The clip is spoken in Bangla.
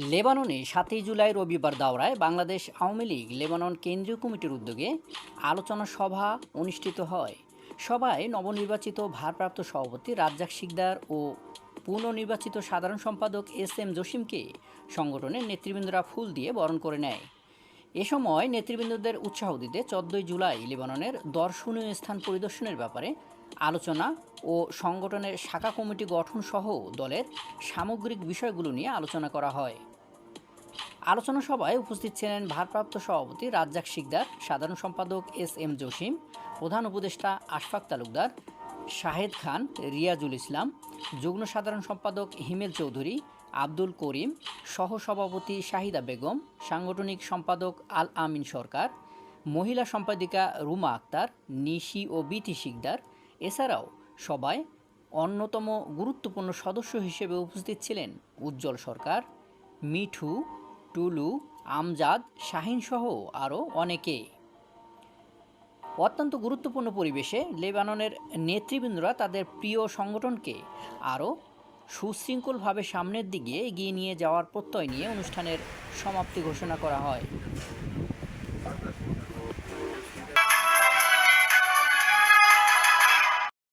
লেবাননে সাতই জুলাই রবিবার দাওরায় বাংলাদেশ আওয়ামী লীগ লেবানন কেন্দ্রীয় কমিটির উদ্যোগে আলোচনা সভা অনুষ্ঠিত হয়। সভায় নবনির্বাচিত ভারপ্রাপ্ত সভাপতি রাজ্জাক শিকদার ও পুনর্নির্বাচিত সাধারণ সম্পাদক এস এম জসিমকে সংগঠনের নেতৃবৃন্দরা ফুল দিয়ে বরণ করে নেয়। এ সময় নেতৃবৃন্দদের উৎসাহ দিতে চোদ্দই জুলাই লেবাননের দর্শনীয় স্থান পরিদর্শনের ব্যাপারে আলোচনা ও সংগঠনের শাখা কমিটি গঠন সহ দলের সামগ্রিক বিষয়গুলো নিয়ে আলোচনা করা হয়। আলোচনা সভায় উপস্থিত ছিলেন ভারপ্রাপ্ত সভাপতি রাজ্জাক শিকদার, সাধারণ সম্পাদক এস এম জসিম, প্রধান উপদেষ্টা আশফাক তালুকদার শাহেদ খান, রিয়াজুল ইসলাম, যুগ্ম সাধারণ সম্পাদক হিমেল চৌধুরী, আব্দুল করিম, সহসভাপতি শাহিদা বেগম, সাংগঠনিক সম্পাদক আল আমিন সরকার, মহিলা সম্পাদিকা রুমা আক্তার, নিশি ও বিতি শিকদার। এছাড়াও সবাই অন্যতম গুরুত্বপূর্ণ সদস্য হিসেবে উপস্থিত ছিলেন উজ্জ্বল সরকার, মিঠু, টুলু, আমজাদ শাহিনসহ আরও অনেকে। অত্যন্ত গুরুত্বপূর্ণ পরিবেশে লেবাননের নেতৃবৃন্দরা তাদের প্রিয় সংগঠনকে আরও সুশৃঙ্খলভাবে সামনের দিকে এগিয়ে নিয়ে যাওয়ার প্রত্যয় নিয়ে অনুষ্ঠানের সমাপ্তি ঘোষণা করা হয়।